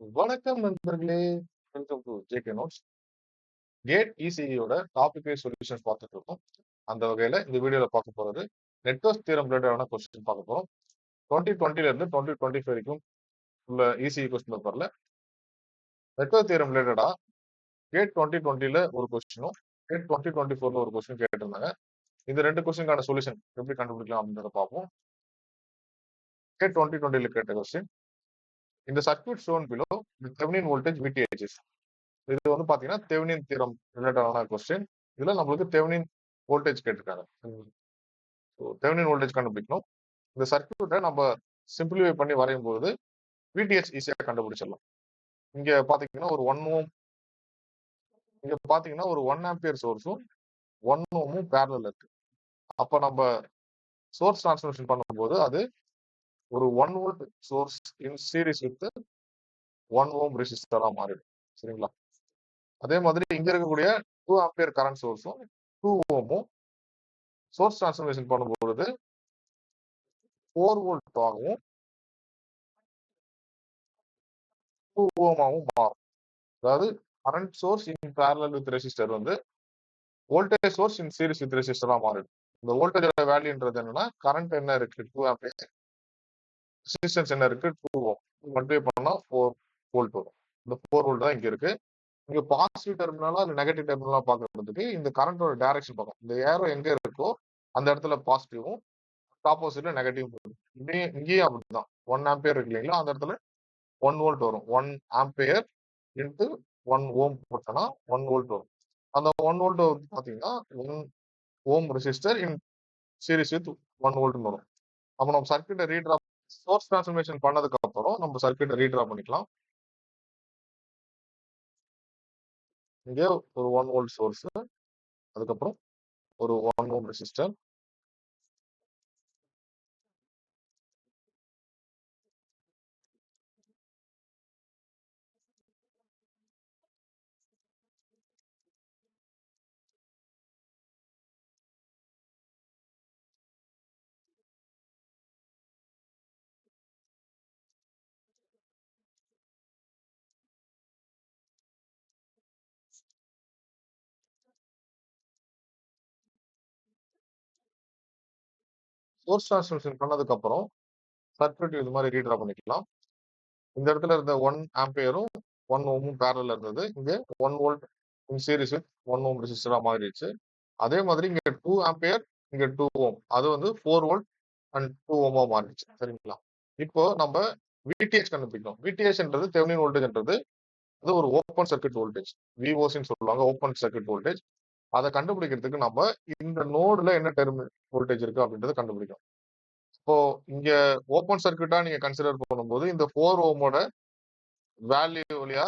வணக்கம் நண்பர்களே welcome to JK notes. GATE இசிஇயோட topic wise solutions பார்த்துட்டு இருக்கோம். அந்த வகையில இந்த வீடியோல பார்க்க போறது நெட்வொர்க் தீரம் ரிலேட்டடான கொஸ்டின் பார்க்க போறோம். டுவெண்ட்டி டுவெண்ட்டில இருந்து டுவெண்ட்டி டுவெண்ட்டி ஃபைவ் வரைக்கும் உள்ள இசிஇ கொஸ்டின் பேப்பர்ல நெட்வொர்க் தீரம் ரிலேட்டடா கேட் டுவெண்ட்டி டுவெண்ட்டில ஒரு கொஸ்டினும் கேட் டுவெண்ட்டி டுவெண்ட்டி ஃபோர்ல ஒரு கொஸ்டின் கேட்டிருந்தாங்க. இந்த ரெண்டு கொஸ்டினுக்கான சொல்யூஷன் எப்படி கண்டுபிடிக்கலாம் அப்படின்றத பார்ப்போம். கேட் டுவெண்ட்டி டுவெண்ட்டில கேட்ட கொஸ்டின் இந்த circuit shown below Thevenin voltage VTH இது வந்து பாத்தீங்கன்னா தெவனின் தீரம் ரிலேட்டடான கொஸ்டின் இதுல நம்மளுக்கு தெவனின் வோல்டேஜ் கேட்டிருக்காங்க. தெவனின் வோல்டேஜ் கண்டுபிடிக்கணும். இந்த சர்க்யூட்டை நம்ம சிம்பிளிஃபை பண்ணி வரையும் போது விடிஹெச் ஈஸியாக கண்டுபிடிச்சிடலாம். இங்க பாத்தீங்கன்னா ஒரு ஒன் ஓம் இங்க பாத்தீங்கன்னா ஒரு ஒன் ஆம்பியர் சோர்ஸும் ஒன் ஓமும் பேரலில் இருக்கு. அப்ப நம்ம சோர்ஸ் டிரான்ஸ்மிஷன் பண்ணும்போது அது ஒரு one volt source in series with one ohm ரெசிஸ்டரா மாறிடும். சரிங்களா? அதே மாதிரி இங்க இருக்கக்கூடிய டூ ஆம்பியர் கரண்ட் சோர்ஸும் டூ ஓமும் சோர்ஸ் டிரான்ஸ்ஃபர்மேஷன் பண்ணும்பொழுது ஃபோர் வோல்ட் ஆகவும் டூ ஓமாவும் மாறும். அதாவது current source in parallel with resistor வந்து voltage source in series with ரெசிஸ்டரா மாறிடும். இந்த வோல்டேஜோட வேல்யூன்றது என்னன்னா கரண்ட் என்ன இருக்கு? டூ ஆம்பியர் ரெசிஸ்டன்ஸ் என்ன இருக்கு? டூ ஓம் மல்டிப்ளை பண்ணா ஃபோர் வோல்ட் வரும். இந்த ஃபோர் வோல்ட் தான் இங்க இருக்கு. இங்க பாசிட்டிவ் டெர்மினலா அந்த நெகட்டிவ் டெர்மினலா பாக்குறதுக்கு இந்த கரண்டோட டைரக்ஷன் பார்க்கும் இந்த ஏரோ எங்க இருக்கோ அந்த இடத்துல பாசிட்டிவும் ஆப்போசிட்ல நெகட்டிவ் இங்கேயும் இங்கேயும் அப்படிதான். ஒன் ஆம்பியர் இருக்கு இல்லைங்களா? அந்த இடத்துல ஒன் வோல்ட் வரும். One ampere into one ohm போட்டோம்னா ஒன் வோல்ட் வரும். அந்த ஒன் வோல்ட் வந்து பாத்தீங்கன்னா one ohm resistor in series with one வோல்ட்னு வரும். அப்போ நம்ம சர்க்கியூட்டை ரீட்ரா சோர்ஸ் டிரான்ஸ்ஃபர்மேஷன் பண்ணதுக்கு அப்புறம் நம்ம சர்க்கியூட்டை ரீட்ரா பண்ணிக்கலாம். இங்கே ஒரு ஒன் வோல்ட் சோர்ஸ் அதுக்கப்புறம் ஒரு one ohm resistor source transmission பண்ணதுக்கு அப்புறம் சர்க்கியூட் இது மாதிரி ரீட்ரா பண்ணிக்கலாம். இந்த இடத்துல இருந்த ஒன் ஆம்பியரும் ஒன் ஓமும் பேரல இருந்தது. இங்க one volt in series with one ohm ரெசிஸ்டரா மாறிடுச்சு. அதே மாதிரி இங்க டூ ஆம்பியர் இங்க டூ ஓம் அது வந்து ஃபோர் வோல்ட் அண்ட் டூ ஓமா மாறிடுச்சு. சரிங்களா? இப்போ நம்ம விடிஎச் கண்டுபிடிக்கணும். விடிஎச்ன்றது தெவனின் வோல்டேஜ்ன்றது அது ஒரு ஓப்பன் சர்க்கியூட் வோல்டேஜ் விஓசின்னு சொல்லுவாங்க ஓப்பன் சர்க்கியூட் வோல்டேஜ் அதை கண்டுபிடிக்கிறதுக்கு நம்ம இந்த நோடுல என்ன டெர்ம் வோல்டேஜ் இருக்கு அப்படின்றத கண்டுபிடிக்கணும். இப்போ இங்க ஓப்பன் சர்க்கியூட்டா நீங்க கன்சிடர் பண்ணும்போது இந்த ஃபோர் ஓமோட வேல்யூ வழியா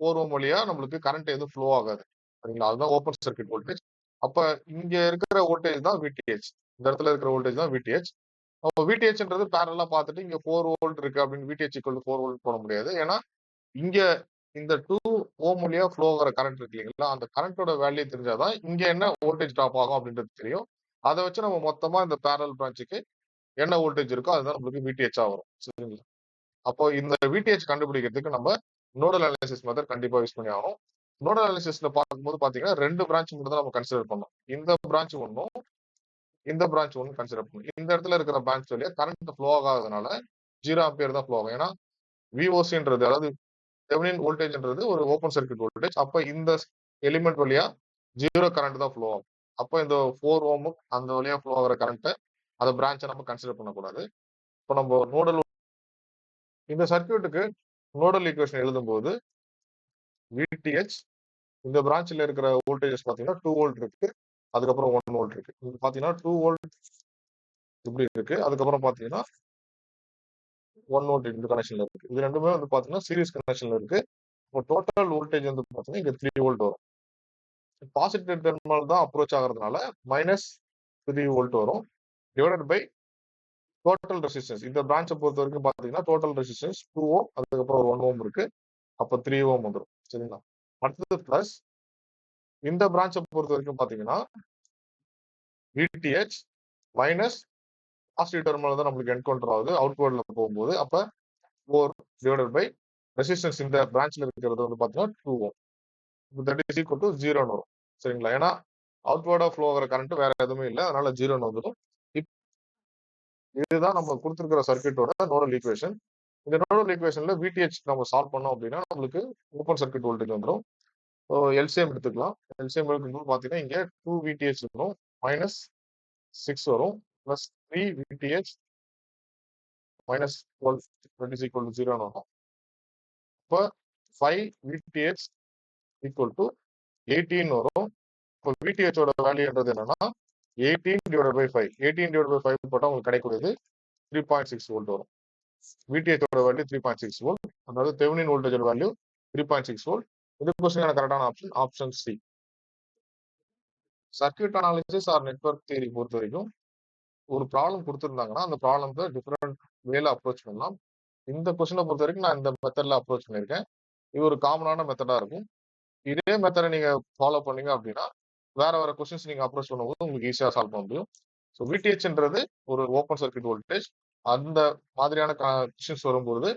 ஃபோர் ஓம் வழியா நம்மளுக்கு கரண்ட் எதுவும் ஃப்ளோ ஆகாது. சரிங்களா? அதுதான் ஓப்பன் சர்க்கியூட் வோல்டேஜ் அப்ப இங்க இருக்கிற வோல்டேஜ் தான் விடிஹெச் இந்த இடத்துல இருக்கிற வோல்டேஜ் தான் விடிஹெச் அப்போ விடிஹெச்ன்றது பேரலா பார்த்துட்டு இங்க ஃபோர் வோல்ட் இருக்கு அப்படின்னு விடிஹெச் ஃபோர் வோல்ட் போட முடியாது. ஏன்னா இங்க இந்த டூ ஓம் வழியா ஃப்ளோ ஆகிற கரண்ட் இருக்கு இல்லைங்களா? அந்த கரண்டோட வேல்யூ தெரிஞ்சாதான் இங்க என்ன வோல்டேஜ் ட்ராப் ஆகும் அப்படின்றது தெரியும். அதை வச்சு நம்ம மொத்தமா இந்த பேரல் பிரான்ச்சுக்கு என்ன வோல்டேஜ் இருக்கோ அதுதான் நம்மளுக்கு விடிஹெச்சா வரும். சரிங்களா? அப்போ இந்த விடிஹெச் கண்டுபிடிக்கிறதுக்கு நம்ம நோடல் அனாலிசிஸ் மெத்தட் கண்டிப்பா யூஸ் பண்ணி ஆகணும். நோடல் அனாலிசிஸ்ல பார்க்கும்போது பாத்தீங்கன்னா ரெண்டு பிரான்ச் மட்டும் தான் நம்ம கன்சிடர் பண்ணோம் இந்த பிரான்ச் ஒன்றும் இந்த பிரான்ச் ஒன்று கன்சிடர் பண்ணணும். இந்த இடத்துல இருக்கிற பிரான்ச் வழியா கரண்ட் ஃப்ளோ ஆகாததுனால ஜீரோ ஆம்பியர் தான் ஃப்ளோ ஆகும். ஏன்னா விஓசின்றது அதாவது தெவனின் வோல்டேஜ்ன்றது ஒரு ஓப்பன் சர்க்கியூட் வோல்டேஜ் அப்போ இந்த எலிமெண்ட் வழியா ஜீரோ கரண்ட் தான் ஃப்ளோ ஆகும். அப்போ இந்த ஃபோர் ஓமு அந்த வழியா ஃப்ளோ ஆகிற கரண்ட்டை அந்த பிரான்ச்சை நம்ம கன்சிடர் பண்ணக்கூடாது. இப்போ நம்ம நோடல் இந்த சர்க்கியூட்டுக்கு நோடல் ஈக்குவேஷன் எழுதும்போது விடிஹெச் இந்த பிரான்ச்சில் இருக்கிற வோல்டேஜஸ் பார்த்தீங்கன்னா டூ வோல்ட் இருக்கு. அதுக்கப்புறம் ஒன் வோல்ட் இருக்கு. இது பார்த்தீங்கன்னா டூ வோல்ட் இப்படி இருக்கு. அதுக்கப்புறம் பார்த்தீங்கன்னா ஒன் வோல்ட் ரெண்டு கனெக்ஷன்ல இருக்கு. இது ரெண்டுமே வந்து பார்த்தீங்கன்னா சீரிஸ் கனெக்ஷன்ல இருக்கு. இப்போ டோட்டல் வோல்டேஜ் வந்து பார்த்தீங்கன்னா இங்க த்ரீ வோல்ட் வரும். பாசிட்டிவ் டெர்மினல் தான் அப்ரோச் ஆகிறதுனால மைனஸ் த்ரீ வோல்ட் வரும். டிவைடட் பை டோட்டல் ரெசிஸ்டன்ஸ் இந்த பிரான்ச்சை பொறுத்த வரைக்கும் பார்த்தீங்கன்னா டோட்டல் ரெசிஸ்டன்ஸ் டூ ஓம் அதுக்கப்புறம் ஒரு ஒன் ஓம் இருக்கு. அப்போ த்ரீ ஓம் வந்துடும் சரிங்களா? அடுத்தது பிளஸ் இந்த பிரான்ச்சை பொறுத்த வரைக்கும் பார்த்தீங்கன்னா விடிஹெச் மைனஸ் பாசிட்டிவ் டெர்மினல் தான் நம்மளுக்கு என்கவுண்டர் ஆகுது. அவுட்வர்ட்ல போகும்போது அப்ப ஃபோர் டிவைடட் பை ரெசிஸ்டன்ஸ் இந்த பிரான்ச்ல இருக்கிறது வந்து பாத்தீங்கன்னா டூ ஓம் இப்போ தட் இஸ் ஈக்குவல் டு ஜீரோன்னு வரும். சரிங்களா? ஏன்னா அவுட்வர்டா ஃப்ளோ ஆகிற கரண்ட் வேற எதுவுமே இல்லை. அதனால ஜீரோன்னு வந்துடும். இதுதான் நம்ம கொடுத்துருக்கிற சர்க்கியூட்டோட நோடல் ஈக்குவேஷன் இந்த நோடல் ஈக்குவேஷன்ல விடிஹெச் நம்ம சால்வ் பண்ணோம் அப்படின்னா நம்மளுக்கு ஓப்பன் சர்க்கியூட் வோல்டேஜ் வந்துடும். ஸோ எல்சிஎம் எடுத்துக்கலாம். எல்சிஎம் எடுக்கும்போது பார்த்தீங்கன்னா இங்கே டூ விடிஹெச் வரும். மைனஸ் சிக்ஸ் வரும். Plus three VTH minus twelve twenty equal to ஜீரோன்னு வரும் இப்போ five VTH equal to eighteen வரும். இப்போ விடிஹெச்சோட வேல்யூன்றது என்னன்னா eighteen divide by five eighteen divide by five போட்டால் உங்களுக்கு கிடைக்கூடியது த்ரீ பாயிண்ட் சிக்ஸ் வோல்ட் வரும். விடிஹெச்சோட value three point six volt அதாவது Thevenin வோல்டேஜோட value three point six volt இது கொஸ்டின் கரெக்டான option option C circuit analysis or network theory பொறுத்த வரைக்கும் ஒரு ப்ராப்ளம் கொடுத்துருந்தாங்கன்னா அந்த ப்ராப்ளத்தை டிஃப்ரெண்ட் வேல அப்ரோச் பண்ணலாம். இந்த கொஸ்டினை பொறுத்த வரைக்கும் நான் இந்த மெத்தட்ல அப்ரோச் பண்ணியிருக்கேன். இது ஒரு காமனான மெத்தடா இருக்கும். இதே மெத்தடை நீங்க ஃபாலோ பண்ணீங்க அப்படின்னா வேற வேற கொஸ்டின்ஸ் நீங்க அப்ரோச் பண்ணும்போது உங்களுக்கு ஈஸியாக சால்வ் பண்ண முடியும். ஸோ விடிஹெச்ன்றது ஒரு ஓப்பன் சர்க்கியூட் வோல்டேஜ் அந்த மாதிரியான கொஸ்டின்ஸ் வரும்போது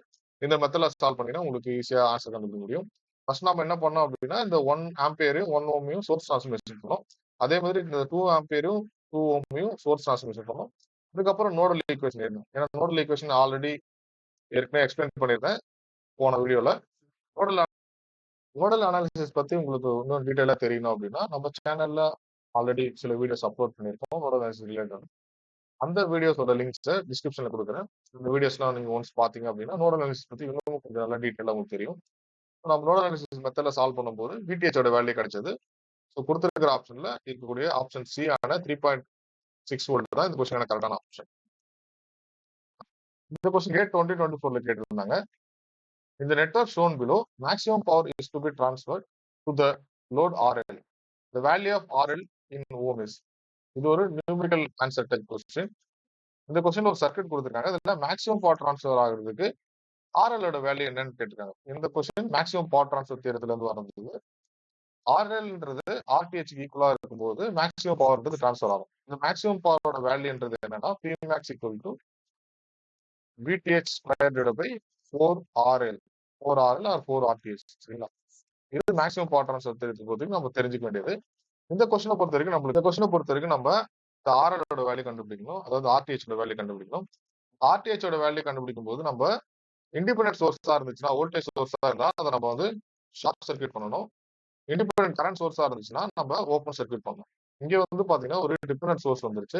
இந்த மெத்தடில் சால்வ் பண்ணினா உங்களுக்கு ஈஸியாக ஆன்சர் கண்டுபிடிக்க முடியும். ஃபர்ஸ்ட் நம்ம என்ன பண்ணோம் அப்படின்னா இந்த ஒன் ஆம்பியரையும் ஒன் ஓமையும் சோர்ஸ் டிரான்ஸ்மிஷன் பண்ணோம். அதே மாதிரி இந்த டூ ஆம்பியரும் டூ ஓமையும் சோர்ஸ் டிரான்ஸ்மிஷன் பண்ணோம். அதுக்கப்புறம் நோடல் ஈக்குவேஷன் ஏறணும். ஏன்னா நோடல் ஈக்குவேஷன் ஆல்ரெடி ஏற்கனவே எக்ஸ்பிளைன் பண்ணியிருந்தேன் போன வீடியோவில் நோடல் நோடல் அனாலிசிஸ் பற்றி உங்களுக்கு இன்னும் டீட்டெயிலாக தெரியணும் அப்படின்னா நம்ம சேனலில் ஆல்ரெடி சில வீடியோஸ் அப்லோட் பண்ணியிருக்கோம். நோடல் அனாலிசிஸ் ரிலேட்டட் அந்த வீடியோஸோட லிங்க்ஸை டிஸ்கிரிப்ஷனில் கொடுக்குறேன். இந்த வீடியோஸ்லாம் நீங்கள் ஒன்ஸ் பார்த்தீங்க அப்படின்னா நோடல் அனாலிசிஸ் பற்றி இன்னும் கொஞ்சம் நல்லா டீட்டெயிலாக உங்களுக்கு தெரியும். நம்ம நோடல் அனாலிசிஸ் மெத்தடில் சால்வ் பண்ணும்போது விடிஹெச்சோட வேல்யூ கிடைச்சது ஸோ கொடுத்துருக்கிற ஆப்ஷன்ல இருக்கக்கூடிய ஆப்ஷன் சி ஆன த்ரீ பாயிண்ட் சிக்ஸ் வோல்ட் தான் இந்த கொஸ்டின் கரெக்டான ஆப்ஷன் இந்த கொஸ்டின் கேட் டுவெண்ட்டி டுவெண்ட்டி ஃபோர்ல கேட்டிருந்தாங்க. இந்த network shown below maximum power is to be transferred to the load RL the value of RL in ohm is இது ஒரு நியூமெரிக்கல் ஆன்சர் டைப் கொஸ்டின் இந்த கொஸ்டின் ஒரு circuit கொடுத்துருக்காங்க. அதில் மேக்ஸிமம் பவர் டிரான்ஸ்ஃபர் ஆகுறதுக்கு ஆர்எலோட வேல்யூ என்னன்னு கேட்டிருக்காங்க. இந்த கொஸ்டின் மேக்ஸிமம் பவர் டிரான்ஸ்ஃபர் தேர்தல இருந்து வரது ஆர்எல்ன்றது ஆர்டிஹெச் ஈக்குவலா இருக்கும்போது மேக்ஸிமம் பவர்ன்றது டிரான்ஸ்ஃபர் ஆகும். இந்த மேக்ஸிமம் பவரோட வேல்யூன்றது என்னன்னா P max equal to VTH square divide by four RL four RL or four RTH சரிங்களா? இது மேக்ஸிமம் பவர் டிரான்ஸ்ஃபர் தெரிஞ்சு பொறுத்த நம்ம தெரிஞ்சுக்க வேண்டியது. இந்த கொஸ்டினை பொறுத்த வரைக்கும் நம்மளுக்கு இந்த கொஸ்டினை பொறுத்த வரைக்கும் நம்ம இந்த ஆர்எலோட வேல்யூ கண்டுபிடிக்கணும். அதாவது ஆர்டிஹெச்சோட வேல்யூ கண்டுபிடிக்கணும். ஆர்டிஹெச்சோட வேல்யூ கண்டுபிடிக்கும் போது நம்ம இண்டிபெண்டன்ட் சோர்ஸா இருந்துச்சுன்னா வோல்டேஜ் சோர்ஸா இருந்தா அதை நம்ம வந்து ஷார்ட் சர்க்கியூட் பண்ணணும். இண்டிபெண்டன்ட் கரண்ட் சோர்ஸா இருந்துச்சுன்னா நம்ம ஓப்பன் சர்க்கியூட் பண்ணணும் இங்க வந்து பாத்தீங்கன்னா ஒரு டிபெண்டன்ட் சோர்ஸ் வந்துருச்சு.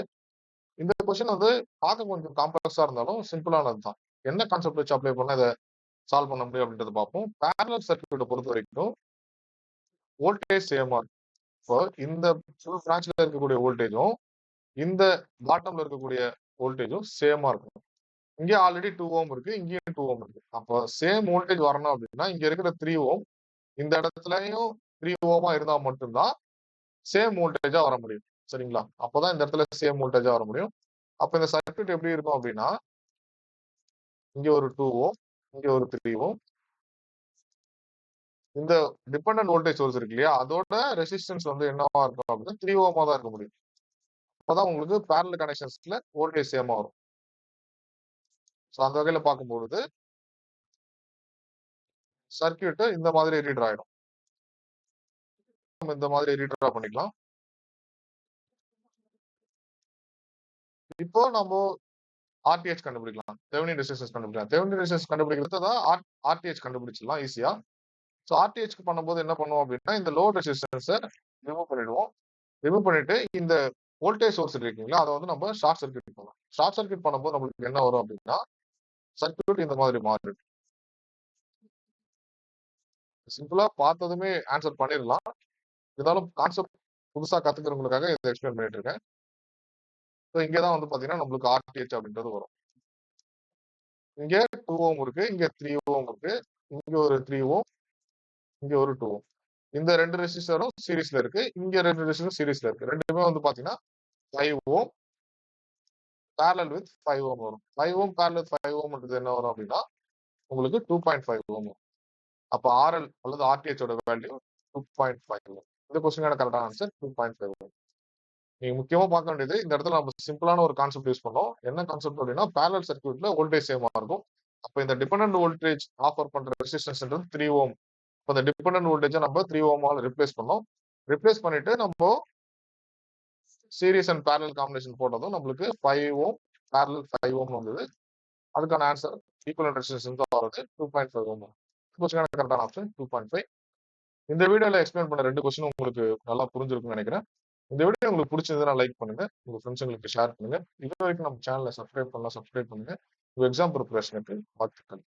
இந்த கொஸ்டின் வந்து பார்க்க கொஞ்சம் காம்ப்ளெக்ஸா இருந்தாலும் சிம்பிளானது தான் என்ன கான்செப்ட் வச்சு அப்ளை பண்ண இதை சால்வ் பண்ண முடியும் அப்படின்றத பார்ப்போம். பேரலர் சர்க்கியூட்டை பொறுத்த வரைக்கும் வோல்டேஜ் சேமா இப்போ இந்த ஃபுல் பிரான்ச்ல இருக்கக்கூடிய வோல்டேஜும் இந்த பாட்டம்ல இருக்கக்கூடிய வோல்டேஜும் சேமா இருக்கும். இங்கே ஆல்ரெடி டூ ஓம் இருக்கு இங்கேயும் டூ ஓம் இருக்கு. அப்போ சேம் வோல்டேஜ் வரணும் அப்படின்னா இங்க இருக்கிற த்ரீ ஓம் இந்த இடத்துலயும் த்ரீ ஓமா இருந்தா மட்டும்தான் சேம் வோல்டேஜா வர முடியும். சரிங்களா? அப்போதான் இந்த இடத்துல சேம் வோல்டேஜா வர முடியும். அப்ப இந்த சர்க்கியூட் எப்படி இருக்கும் அப்படின்னா இங்க ஒரு டூ ஓம் இங்க ஒரு த்ரீ ஓம் இந்த டிபெண்டன்ட் வோல்டேஜ் சோர்ஸ் இருக்கு இல்லையா? அதோட ரெசிஸ்டன்ஸ் வந்து என்னவா இருக்கும் அப்படின்னா த்ரீ ஓமா தான் இருக்க முடியும். அப்பதான் உங்களுக்கு பேரல் கனெக்ஷன்ஸ்ல வோல்டேஜ் சேமா வரும். ஸோ அந்த வகையில பார்க்கும்பொழுது சர்க்கியூட் இந்த மாதிரி ரீடர் ஆயிடும். நம்ம இந்த மாதிரி ரீட்ரா பண்ணிக்கலாம். இப்போ நம்ம ஆர்டிஹெச் கண்டுபிடிக்கலாம். தெவனின் ரெசிஸ்டன்ஸ் கண்டுபிடிக்கலாம். தெவனின் ரெசிஸ்டன்ஸ் கண்டுபிடிக்கிறது தான் ஆர்டிஹெச் கண்டுபிடிச்சிடலாம். ஈஸியா ஸோ ஆர்டிஹெச்க்கு பண்ணும்போது என்ன பண்ணுவோம் அப்படின்னா இந்த லோட் ரெசிஸ்டன்ஸை ரிமூவ் பண்ணிடுவோம். ரிமூவ் பண்ணிட்டு இந்த வோல்டேஜ் சோர்ஸ் இருக்கீங்களா அதை வந்து நம்ம ஷார்ட் சர்க்கியூட் பண்ணலாம். ஷார்ட் சர்க்கியூட் பண்ணும்போது நம்மளுக்கு என்ன வரும் அப்படின்னா சர்க்கியூட் இந்த மாதிரி மாறிடும். சிம்பிளா பார்த்ததுமே ஆன்சர் பண்ணிடலாம். இருந்தாலும் கான்செப்ட் புதுசாக கற்றுக்கிறவங்களுக்காக இதை எக்ஸ்பிளைன் பண்ணிட்டு இருக்கேன் ஸோ இங்கே தான் வந்து பார்த்தீங்கன்னா நம்மளுக்கு ஆர்டிஹெச் அப்படின்றது வரும். இங்கே டூ ஓம் இருக்கு இங்கே த்ரீ ஓம் இருக்கு இங்கே ஒரு த்ரீ ஓம் இங்கே ஒரு டூ ஓம். இந்த ரெண்டு ரெசிஸ்டரும் சீரீஸ்ல இருக்கு இங்கே ரெண்டு ரெசிஸ்டரும் சீரீஸ்ல இருக்கு. ரெண்டுமே வந்து பார்த்தீங்கன்னா five ohm parallel with five ohm வரும். Five ohm parallel with five ஓம்ன்றது என்ன வரும் அப்படின்னா உங்களுக்கு டூ பாயிண்ட் ஃபைவ் ஓம் அப்போ ஆர்எல் அல்லது ஆர்டிஹெச்சோட வேல்யூ டூ பாயிண்ட் ஃபைவ் இந்த கொஸ்டினான கரெக்டான ஆன்சர் டூ பாயிண்ட் ஃபைவ் நீங்க முக்கியமா பார்க்க வேண்டியது இந்த இடத்துல நம்ம சிம்பிளான ஒரு கான்செப்ட் யூஸ் பண்ணோம். என்ன கான்செப்ட் அப்படின்னா பேரல் சர்க்கியூட்ல வோல்டேஜ் சேமா இருக்கும். அப்ப இந்த டிபெண்டன்ட் வோல்டேஜ் ஆஃபர் பண்ற ரெசிஸ்டன்ஸ்ன்றது த்ரீ ஓம் இப்போ இந்த டிபெண்டன்ட் வோல்டேஜை நம்ம த்ரீ ஓமால் ரிப்ளேஸ் பண்ணோம். ரிப்ளேஸ் பண்ணிட்டு நம்ம சீரியஸ் அண்ட் பேரல் காம்பினேஷன் போட்டதும் நம்மளுக்கு five ohm parallel five ohm வந்தது. அதுக்கான ஆன்சர் ஈக்குவல் ரெசிஸ்டன்ஸ் வருது டூ பாயிண்ட் ஃபைவ் ஓம் கொஸ்டினான கரெக்டான ஆப்ஷன் டூ பாயிண்ட் ஃபைவ் இந்த வீடியோல எக்ஸ்பிளைன் பண்ண ரெண்டு கொஸ்டின் உங்களுக்கு நல்லா புரிஞ்சிருக்கும்னு நினைக்கிறேன். இந்த வீடியோ உங்களுக்கு பிடிச்சிருந்தா லைக் பண்ணுங்க. உங்க ஃப்ரெண்ட்ஸுங்களுக்கு ஷேர் பண்ணுங்க. இது வரைக்கும் நம்ம சேனலை சப்ஸ்கிரைப் பண்ணலாம் சப்ஸ்கிரைப் பண்ணுங்க. உங்க எக்ஸாம் ப்ரிப்பரேஷனுக்கு வாழ்த்துக்கள்.